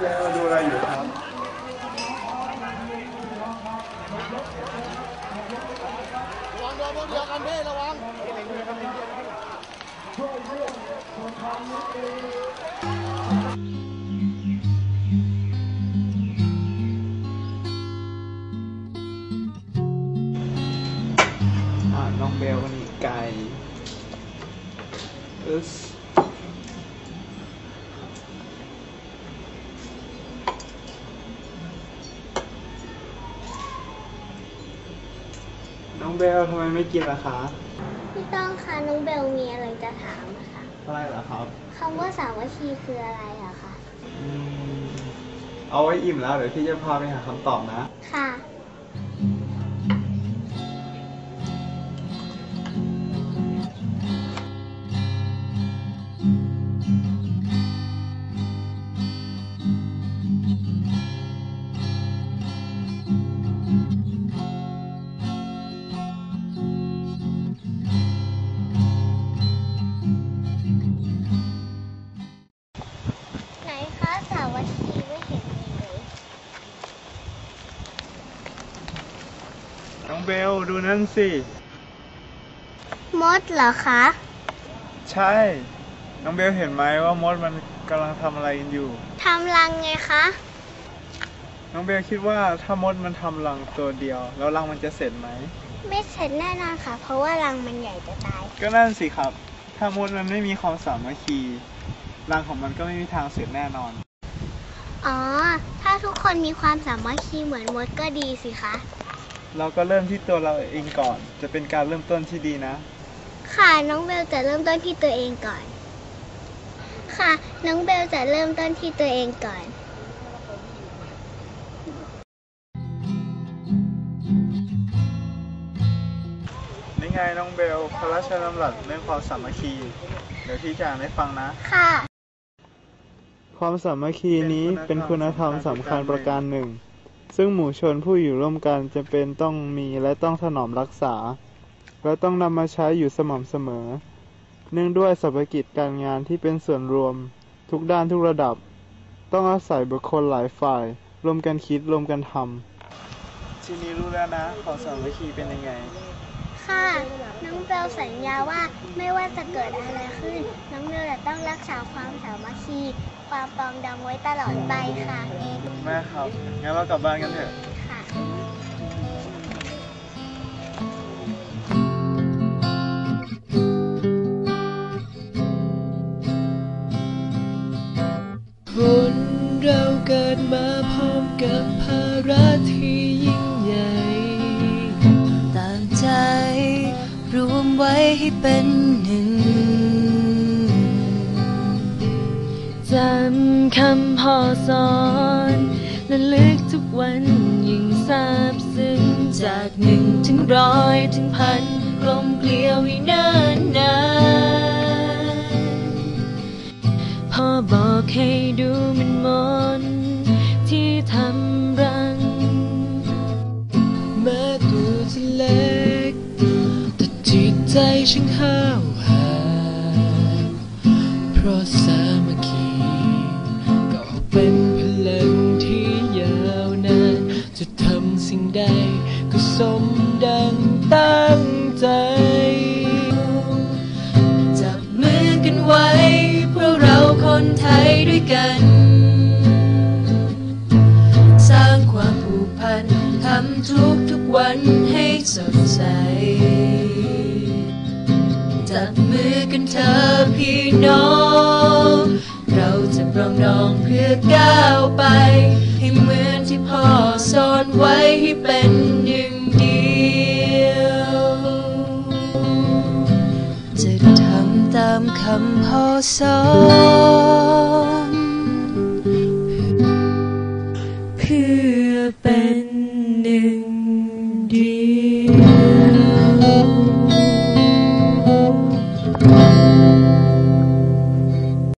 เบลดูอะไรอยู่ครับน้องเบลนี่ไก่อึ น้องเบลทำไมไม่กินล่ะคะพี่ต้องคะน้องเบลมีอะไรจะถามอะคะอะไรเหรอครับคำว่าสามัคคีคืออะไรอะคะ อืมเอาไว้อิ่มแล้วเดี๋ยวพี่จะพาไปหาคำตอบนะ ค่ะ คะสามัคคีไม่เห็นมีเลยน้องเบลดูนั่นสิ มดเหรอคะ ใช่ น้องเบลเห็นไหมว่ามดมันกำลังทำอะไรกันอยู่ ทำรังไงคะ น้องเบลคิดว่าถ้ามดมันทำรังตัวเดียว แล้วรังมันจะเสร็จไหม ไม่เสร็จแน่นอนค่ะ เพราะว่ารังมันใหญ่จะตาย ก็นั่นสิครับ ถ้ามดมันไม่มีความสามัคคีรังของมันก็ไม่มีทางเสร็จแน่นอน อ๋อ ถ้าทุกคนมีความสามัคคีเหมือนมดก็ดีสิคะ เราก็เริ่มที่ตัวเราเองก่อน จะเป็นการเริ่มต้นที่ดีนะ ค่ะน้องเบลจะเริ่มต้นที่ตัวเองก่อน ค่ะ น้องเบลจะเริ่มต้นที่ตัวเองก่อนนี่ไงน้องเบลพระราชดำรัสเรื่องความสามัคคี เดี๋ยวพี่จะอ่านให้ฟังนะ ค่ะ ความสามัคคีนี้เป็นคุณธรรมสำคัญประการหนึ่ง ซึ่งหมู่ชนผู้อยู่ร่วมกันจะเป็นต้องมีและต้องถนอมรักษา และต้องนำมาใช้อยู่สม่ำเสมอ เนื่องด้วยสรรพกิจการงานที่เป็นส่วนรวม ทุกด้านทุกระดับ ต้องอาศัยบุคคลหลายฝ่ายรวมกันคิดรวมกันทำทีนี้รู้แล้วนะความสามัคคีเป็นยังไงค่ะน้องเบลสัญญาว่าไม่ว่าจะเกิดอะไรขึ้น น้องเบลจะต้องรักษาความสามัคคี ความปรองดองไว้ตลอดไปค่ะ แม่ครับ งั้นเรากลับบ้านกันเถอะ ค่ะ คนเราเกิดมาพร้อมกับภาระที่ยิ่งใหญ่ต่างใจ รวมไว้ให้เป็นหนึ่งำคำพ่อสอนและลึกทุกวันยิ่งซาบซึ้งจากหนึ่งถึงร้อยถึงพันกลมเกลียวให้นานนานพ่อบอกให้ดูมันมนที่ทำรังแม้ตัวจะเล็กแต่จิตใจช่างห้า ด้วยกัน สร้างความผูกพันทำทุกทุกวันให้สดใส จับมือกันเธอพี่น้อง เราจะปรองดองเพื่อก้าวไป ให้เหมือนที่พ่อสอนไว้ให้เป็นหนึ่งเดียว จะทำตามคำพ่อสอน And.